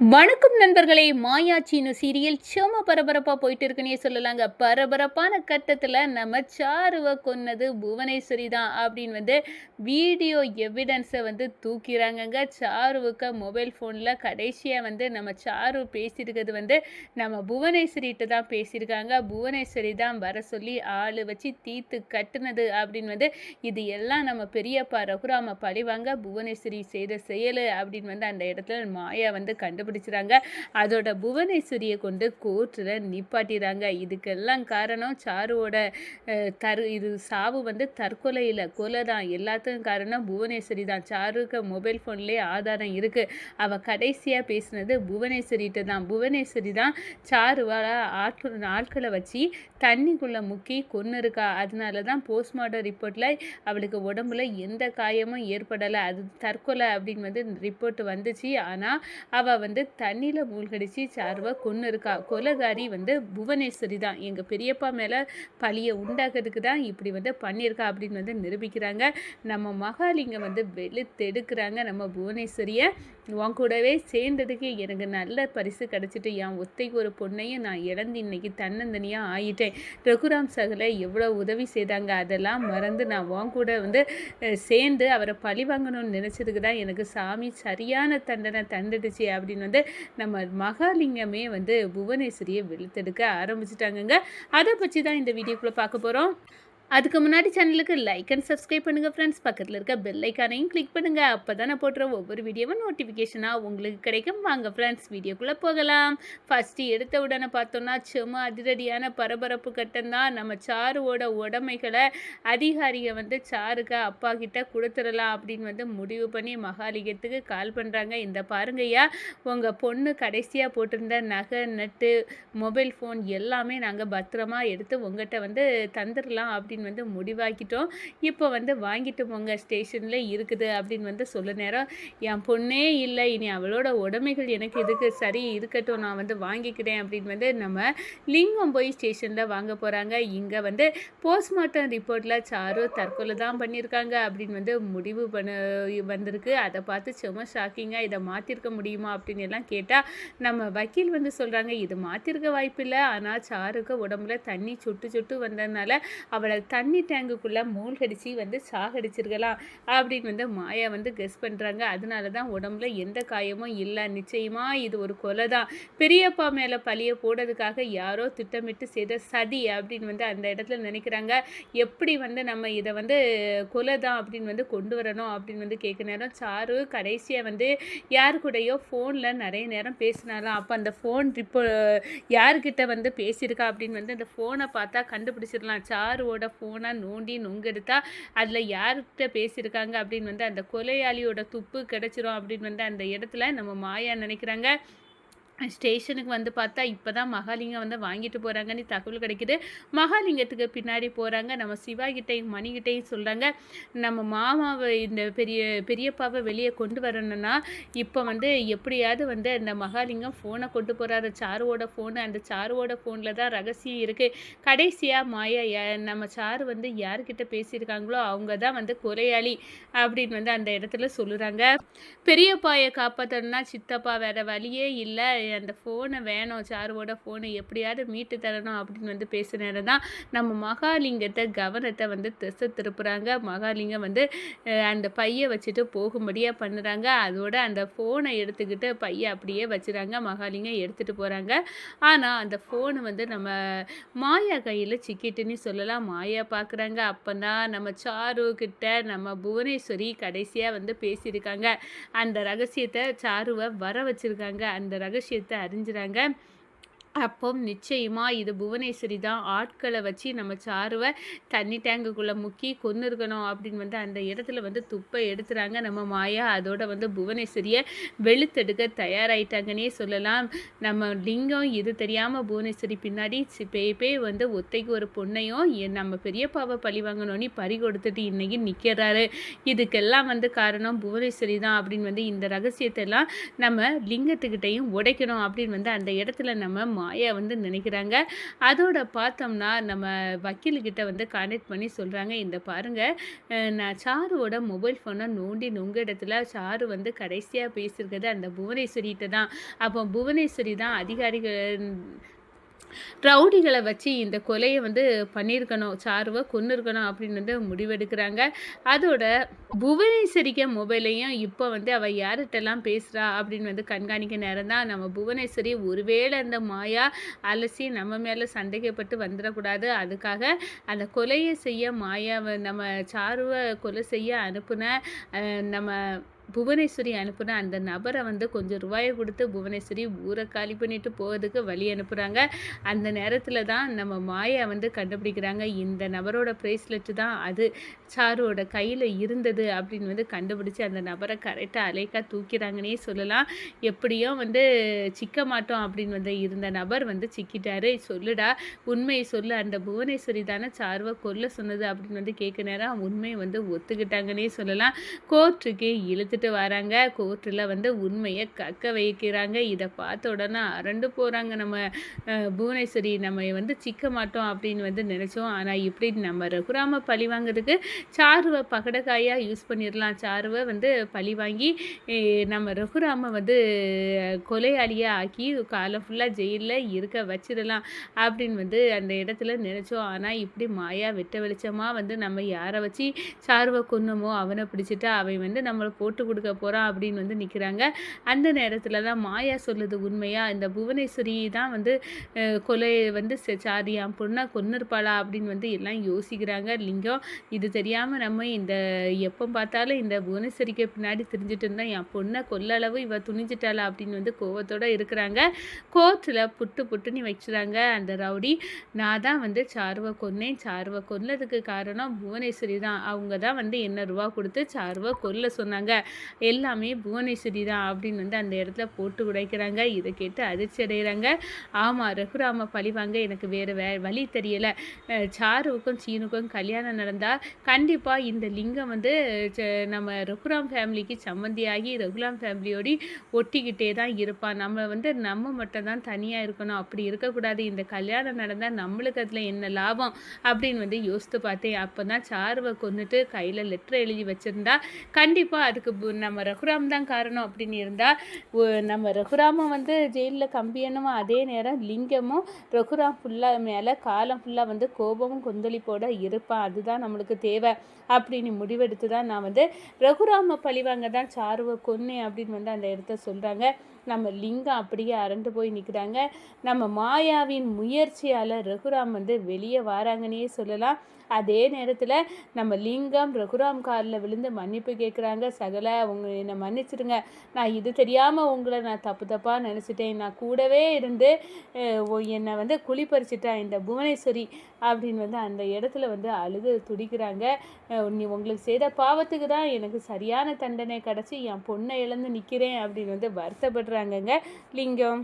வணக்கம் நண்பர்களே மாயாச்சின்னு சீரியல் செம பரபரப்பாக போயிட்டு இருக்குன்னே சொல்லலாங்க. பரபரப்பான கட்டத்தில் நம்ம சாருவை கொன்னது புவனேஸ்வரி தான் அப்படின்னு வந்து வீடியோ எவிடன்ஸை வந்து தூக்கிறாங்கங்க. சாருவுக்கு மொபைல் ஃபோனில் கடைசியாக வந்து நம்ம சாரு பேசியிருக்கிறது வந்து நம்ம புவனேஸ்வரிகிட்ட தான் பேசியிருக்காங்க. புவனேஸ்வரி தான் வர சொல்லி ஆள் வச்சு தீத்து கட்டுனது அப்படின்னு வந்து இது எல்லாம் நம்ம பெரியப்பா ரகுராம பழிவாங்க. புவனேஸ்வரி செய்த செயல் அப்படின்னு வந்து அந்த இடத்துல மாயா வந்து கண்டுபிடிச்சிறாங்க. அதோட புவனேஸ்வரியை கொண்டு கோர்ட்டில் நிப்பாட்டிறாங்க. இதுக்கெல்லாம் காரணம் சாருவோட தரு இது சாவு வந்து தற்கொலையில் கொலை தான். எல்லாத்துக்கும் காரணம் புவனேஸ்வரி தான். சாருக்கு மொபைல் ஃபோன்லேயே ஆதாரம் இருக்குது அவள் கடைசியாக பேசினது புவனேஸ்வரிகிட்ட தான். புவனேஸ்வரி தான் சாருவால் ஆட்கள் ஆட்களை வச்சு தண்ணிக்குள்ளே முக்கி கொன்று இருக்கா அதனால தான் போஸ்ட்மார்ட்டம் ரிப்போர்ட்டில் அவளுக்கு உடம்புல எந்த காயமும் ஏற்படலை. அது தற்கொலை அப்படின்னு வந்து ரிப்போர்ட் வந்துச்சு. ஆனால் அவள் வந்து வந்து தண்ணியில் மூழ்கடிச்சு சாருவை கொன்று இருக்கா கொலகாரி வந்து புவனேஸ்வரி தான். எங்கள் பெரியப்பா மேலே பழியை உண்டாக்குறதுக்கு தான் இப்படி வந்து பண்ணியிருக்கா அப்படின்னு வந்து நிரூபிக்கிறாங்க. நம்ம மகாலிங்கம் வந்து வெளுத்தெடுக்கிறாங்க நம்ம புவனேஸ்வரியை. உன் கூடவே சேர்ந்ததுக்கு எனக்கு நல்ல பரிசு கிடச்சிட்டு என் ஒத்தைக்கு ஒரு பொண்ணையும் நான் இழந்து இன்னைக்கு தன்னந்தனியாக ஆயிட்டேன். ரகுராம் சகலை எவ்வளோ உதவி செய்தாங்க. அதெல்லாம் மறந்து நான் உன் கூட வந்து சேர்ந்து அவரை பழி வாங்கணும்னு நினச்சதுக்கு தான் எனக்கு சாமி சரியான தண்டனை தந்துடுச்சு அப்படின்னு வந்து நம்ம மகாலிங்கமே வந்து புவனேஸ்வரியை வெளுத்தெடுக்க ஆரம்பிச்சிட்டாங்கங்க. அதை பற்றி தான் இந்த வீடியோக்குள்ளே பார்க்க போகிறோம் அதுக்கு முன்னாடி சேனலுக்கு லைக் அண்ட் சப்ஸ்கிரைப் பண்ணுங்கள் ஃப்ரெண்ட்ஸ் பக்கத்தில் இருக்க பெல் ஐக்கானையும் கிளிக் பண்ணுங்கள் அப்போ தான் நான் போட்டுற ஒவ்வொரு வீடியோவும் நோட்டிஃபிகேஷனாக உங்களுக்கு கிடைக்கும். வாங்க ஃப்ரெண்ட்ஸ் வீடியோக்குள்ளே போகலாம். ஃபஸ்ட்டு எடுத்த உடனே பார்த்தோம்னா சும்மா அதிரடியான பரபரப்பு கட்டம் தான். நம்ம சாருவோட உடமைகளை அதிகாரிக வந்து சாருக்கு அப்பா கிட்ட கொடுத்துடலாம் அப்படின்னு வந்து முடிவு பண்ணி மகாலிகத்துக்கு கால் பண்ணுறாங்க இந்த பாருங்கய்யா உங்கள் பொண்ணு கடைசியாக போட்டிருந்த நகை நட்டு மொபைல் ஃபோன் எல்லாமே நாங்கள் பத்திரமா எடுத்து உங்கள்கிட்ட வந்து தந்துடலாம் அப்படின்னு வந்து முடிவாக்கிட்டோம். இப்போ வந்து வாங்கிட்டு போங்க ஸ்டேஷனில் இருக்குது அப்படின்னு வந்து சொல்ல நேரம். என் பொண்ணே இல்லை இனி அவளோட உடமைகள் எனக்கு இதுக்கு சரி இருக்கட்டும் நான் வந்து வாங்கிக்கிறேன் அப்படின்னு வந்து நம்ம லிங்கம் போய் ஸ்டேஷனில் வாங்க போகிறாங்க இங்கே வந்து போஸ்ட்மார்ட்டம் ரிப்போர்ட்டில் சாரு தற்கொலை தான் பண்ணியிருக்காங்க அப்படின்னு வந்து முடிவு பண்ண வந்திருக்கு. அதை பார்த்து சும்மா ஷாக்கிங்காக இதை மாற்றிருக்க முடியுமா அப்படின்னு எல்லாம் கேட்டால் நம்ம வக்கீல் வந்து சொல்கிறாங்க இது மாற்றிருக்க வாய்ப்பில்லை ஆனால் சாருக்கு உடம்புல தண்ணி சுட்டு சுட்டு வந்ததுனால அவளை தண்ணி டேங்குக்குள்ளே மூழ்கடிச்சு வந்து சாகடிச்சிருக்கலாம் அப்படின்னு வந்து மாயா வந்து கெஸ் பண்ணுறாங்க அதனால தான் உடம்புல எந்த காயமும் இல்லை. நிச்சயமாக இது ஒரு கொலை தான் பெரியப்பா மேலே பழிய போடுறதுக்காக யாரோ திட்டமிட்டு செய்த சதி அப்படின்னு வந்து அந்த இடத்துல நினைக்கிறாங்க. எப்படி வந்து நம்ம இதை வந்து கொலை தான் அப்படின்னு வந்து கொண்டு வரணும் அப்படின்னு வந்து கேட்க நேரம் சாரு கடைசியாக வந்து யார் கூடயோ ஃபோனில் நிறைய நேரம் பேசினாலாம். அப்போ அந்த ஃபோன் ரிப்போ யார்கிட்ட வந்து பேசியிருக்கா அப்படின்னு வந்து அந்த ஃபோனை பார்த்தா கண்டுபிடிச்சிடலாம். சாருவோட ஃபோனாக நோண்டி நொங்கெடுத்தா அதில் யார்கிட்ட பேசியிருக்காங்க அப்படின்னு வந்து அந்த கொலையாளியோட துப்பு கிடச்சிரும் அப்படின்னு வந்து அந்த இடத்துல நம்ம மாயா நினைக்கிறாங்க. ஸ்டேஷனுக்கு வந்து பார்த்தா இப்போ தான் மகாலிங்கம் வந்து வாங்கிட்டு போகிறாங்கன்னு தகவல் கிடைக்கிது. மகாலிங்கத்துக்கு பின்னாடி போகிறாங்க நம்ம சிவாகிட்டையும் மணிகிட்டையும் சொல்கிறாங்க நம்ம மாமாவை இந்த பெரிய பெரியப்பாவை வெளியே கொண்டு வரணும்னா இப்போ வந்து எப்படியாவது வந்து அந்த மகாலிங்கம் ஃபோனை கொண்டு போகிறாரு சாருவோட ஃபோனு அந்த சாருவோட ஃபோனில் தான் ரகசியம் இருக்குது கடைசியாக மாயா நம்ம சாரு வந்து யார்கிட்ட பேசியிருக்காங்களோ அவங்க தான் வந்து கொலையாளி அப்படின்னு வந்து அந்த இடத்துல சொல்லுறாங்க. பெரியப்பாயை காப்பாற்றணும்னா சித்தப்பா வேற வழியே இல்லை. அந்த ஃபோனை வேணும் சாருவோட ஃபோனை எப்படியாவது மீட்டு தரணும் அப்படின்னு வந்து பேசுன தான் நம்ம மகாலிங்கத்தை கவனத்தை வந்து திசை திருப்புறாங்க. மகாலிங்கம் வந்து அந்த பையை வச்சுட்டு போகும்படியாக பண்ணுறாங்க. அதோட அந்த ஃபோனை எடுத்துக்கிட்டு பையை அப்படியே வச்சுறாங்க. மகாலிங்கம் எடுத்துகிட்டு போகிறாங்க ஆனால் அந்த ஃபோனு வந்து நம்ம மாயா கையில் சிக்கிட்டுன்னு சொல்லலாம். மாயா பார்க்குறாங்க அப்போ தான் நம்ம சாரு கிட்ட நம்ம புவனேஸ்வரி கடைசியாக வந்து பேசியிருக்காங்க. அந்த ரகசியத்தை சாருவை வர வச்சுருக்காங்க. அந்த விஷயத்தை அறிஞ்சுறாங்க. அப்போ நிச்சயமாக இது புவனேஸ்வரி தான். ஆட்களை வச்சு நம்ம சாருவை தண்ணி டேங்குக்குள்ளே முக்கி கொன்று இருக்கணும் அப்படின்னு வந்து அந்த இடத்துல வந்து துப்பை எடுத்துகிறாங்க நம்ம மாயா அதோட வந்து புவனேஸ்வரியை வெளுத்தெடுக்க தயாராயிட்டாங்கன்னே சொல்லலாம். நம்ம லிங்கம் இது தெரியாமல் புவனேஸ்வரி பின்னாடி சி- பேய் வந்து ஒத்தைக்கு ஒரு பொண்ணையும் என் நம்ம பெரியப்பாவை பழி வாங்கணும்னு பறி கொடுத்துட்டு இன்றைக்கி நிற்கிறாரு இதுக்கெல்லாம் வந்து காரணம் புவனேஸ்வரி தான் அப்படின்னு வந்து இந்த ரகசியத்தை எல்லாம் நம்ம லிங்கத்துக்கிட்டையும் உடைக்கணும் அப்படின்னு வந்து அந்த இடத்துல நம்ம மாயா வந்து நினைக்கிறாங்க. அதோட பார்த்தோம்னா நம்ம வக்கீலுக்கிட்ட வந்து கான்டாக்ட் பண்ணி சொல்கிறாங்க இந்த பாருங்கள் நான் சாருவோட மொபைல் ஃபோனை நோண்டி நொங்க இடத்துல சாரு வந்து கடைசியாக பேசியிருக்கிறது அந்த புவனேஸ்வரிகிட்ட தான். அப்போ புவனேஸ்வரி தான் அதிகாரிகள் ரவுடிகளை வச்சு இந்த கொலையை வந்து பண்ணியிருக்கணும் சாருவை கொண்டு இருக்கணும் அப்படின்னு வந்து முடிவெடுக்கிறாங்க. அதோட புவனேஸ்வரிக்க மொபைலையும் இப்போ வந்து அவள் யார்கிட்டலாம் பேசுகிறா அப்படின்னு வந்து கண்காணிக்க நேரம் தான். நம்ம புவனேஸ்வரி ஒருவேளை அந்த மாயா அலசி நம்ம மேலே சந்தேகப்பட்டு வந்துடக்கூடாது. அதுக்காக அந்த கொலையை செய்ய மாயாவை நம்ம சாருவை கொலை செய்ய அனுப்புன நம்ம புவனேஸ்வரி அனுப்புன அந்த நபரை வந்து கொஞ்சம் ரூபாயை கொடுத்து புவனேஸ்வரி ஊரை காலி பண்ணிட்டு போகிறதுக்கு வழி அனுப்புகிறாங்க அந்த நேரத்தில் தான் நம்ம மாயா வந்து கண்டுபிடிக்கிறாங்க. இந்த நபரோட ப்ரேஸ்லெட்டு தான் அது சாருவோட கையில் இருந்தது அப்படின்னு வந்து கண்டுபிடிச்சி அந்த நபரை கரெக்டாக அலைக்கா தூக்கிறாங்கன்னே சொல்லலாம். எப்படியோ வந்து சிக்க மாட்டோம் அப்படின்னு வந்து இருந்த நபர் வந்து சிக்கிட்டாரு. சொல்லுடா உண்மையை சொல்லு. அந்த புவனேஸ்வரி தானே சார்வை கொல்ல சொன்னது அப்படின்னு வந்து கேட்க நேரம் உண்மையை வந்து ஒத்துக்கிட்டாங்கன்னே சொல்லலாம். கோர்ட்டுக்கு இழுத்து எடுத்துகிட்டு வராங்க. கோர்ட்டில் வந்து உண்மையை கக்க வைக்கிறாங்க. இதை பார்த்த உடனே அரண்டு போகிறாங்க நம்ம புவனேஸ்வரி நம்ம வந்து சிக்க மாட்டோம் அப்படின்னு வந்து நினச்சோம். ஆனால் இப்படி நம்ம ரகுராம பழி வாங்குறதுக்கு சாருவை பகடக்காயாக யூஸ் பண்ணிடலாம் சாருவை வந்து பழி வாங்கி நம்ம ரகுராம வந்து கொலையாளியாக ஆக்கி காலம் ஃபுல்லாக ஜெயிலில் இருக்க வச்சிடலாம் அப்படின்னு வந்து அந்த இடத்துல நினச்சோம். ஆனால் இப்படி மாயா வெட்ட வெளிச்சமாக வந்து நம்ம யாரை வச்சு சாருவை கொன்னமோ அவனை பிடிச்சிட்டு அவன் வந்து நம்மளை போட்டு கொடுக்க போகிறான் அப்படின்னு வந்து நிற்கிறாங்க அந்த நேரத்தில் தான் மாயா சொல்லுது உண்மையாக இந்த புவனேஸ்வரி தான் வந்து கொலை வந்து சாரி என் பொண்ணை கொன்னிருப்பாளா அப்படின்னு வந்து எல்லாம் யோசிக்கிறாங்க. லிங்கம் இது தெரியாமல் நம்ம இந்த எப்போ பார்த்தாலும் இந்த புவனேஸ்வரிக்கு பின்னாடி தெரிஞ்சுட்டு இருந்தால் என் பொண்ணை கொல்லளவு இவ துணிஞ்சிட்டாளா அப்படின்னு வந்து கோவத்தோடு இருக்கிறாங்க. கோர்ட்டில் புட்டு புட்டுன்னு வச்சுறாங்க அந்த ரவுடி. நான் தான் வந்து சார்வை கொன்னேன். சார்வை கொல்லதுக்கு காரணம் புவனேஸ்வரி தான். அவங்க தான் வந்து என்ன ரூபா கொடுத்து சார்வை கொல்ல சொன்னாங்க. எல்லாமே புவனேஸ்வரி தான் அப்படின்னு வந்து அந்த இடத்துல போட்டு உடைக்கிறாங்க. இதை கேட்டு அதிர்ச்சி அடைகிறாங்க. ஆமாம் ரகுராம பழிவாங்க எனக்கு வேறு வே வழி தெரியலை. சாருவுக்கும் சீனுக்கும் கல்யாணம் நடந்தால் கண்டிப்பாக இந்த லிங்கம் வந்து நம்ம ரகுராம் ஃபேமிலிக்கு சம்மந்தியாகி ரகுராம் ஃபேமிலியோடி ஒட்டிக்கிட்டே தான் இருப்பான் நம்ம வந்து நம்ம மட்டும் தான் தனியாக இருக்கணும். அப்படி இருக்கக்கூடாது. இந்த கல்யாணம் நடந்தால் நம்மளுக்கு அதில் என்ன லாபம் அப்படின்னு வந்து யோசித்து பார்த்தேன். அப்போ தான் சாருவை கொண்டுட்டு கையில் லெட்டர் எழுதி வச்சுருந்தா கண்டிப்பாக அதுக்கு நம்ம ரகுராம் தான் காரணம் அப்படின்னு இருந்தால் நம்ம ரகுராம வந்து ஜெயிலில் கம்பியனும் அதே நேரம் லிங்கமும் ரகுராம் ஃபுல்லாக மேலே காலம் ஃபுல்லாக வந்து கோபமும் கொந்தளிப்போட இருப்பான் அதுதான் நம்மளுக்கு தேவை அப்படின்னு முடிவெடுத்து தான் நான் வந்து ரகுராம பழிவாங்க தான் சாருவை கொன்னே அப்படின்னு வந்து அந்த இடத்த சொல்கிறாங்க நம்ம லிங்கம் அப்படியே அரண்டு போய் நிற்கிறாங்க நம்ம மாயாவின் முயற்சியால் ரகுராம் வந்து வெளியே வராங்கன்னே சொல்லலாம். அதே நேரத்தில் நம்ம லிங்கம் ரகுராம் காலில் விழுந்து மன்னிப்பு கேட்குறாங்க சகல உங்க என்னை மன்னிச்சிடுங்க. நான் இது தெரியாமல் உங்களை நான் தப்பு தப்பாக நினச்சிட்டேன். நான் கூடவே இருந்து என்னை வந்து குளிப்பறிச்சிட்டேன் இந்த புவனேஸ்வரி அப்படின்னு வந்து அந்த இடத்துல வந்து அழுது துடிக்கிறாங்க. நீ உங்களுக்கு செய்த பாவத்துக்கு தான் எனக்கு சரியான தண்டனை கிடச்சி என் பொண்ணை இழந்து நிற்கிறேன் அப்படின்னு வந்து சொல்கிறாங்கங்க லிங்கம்.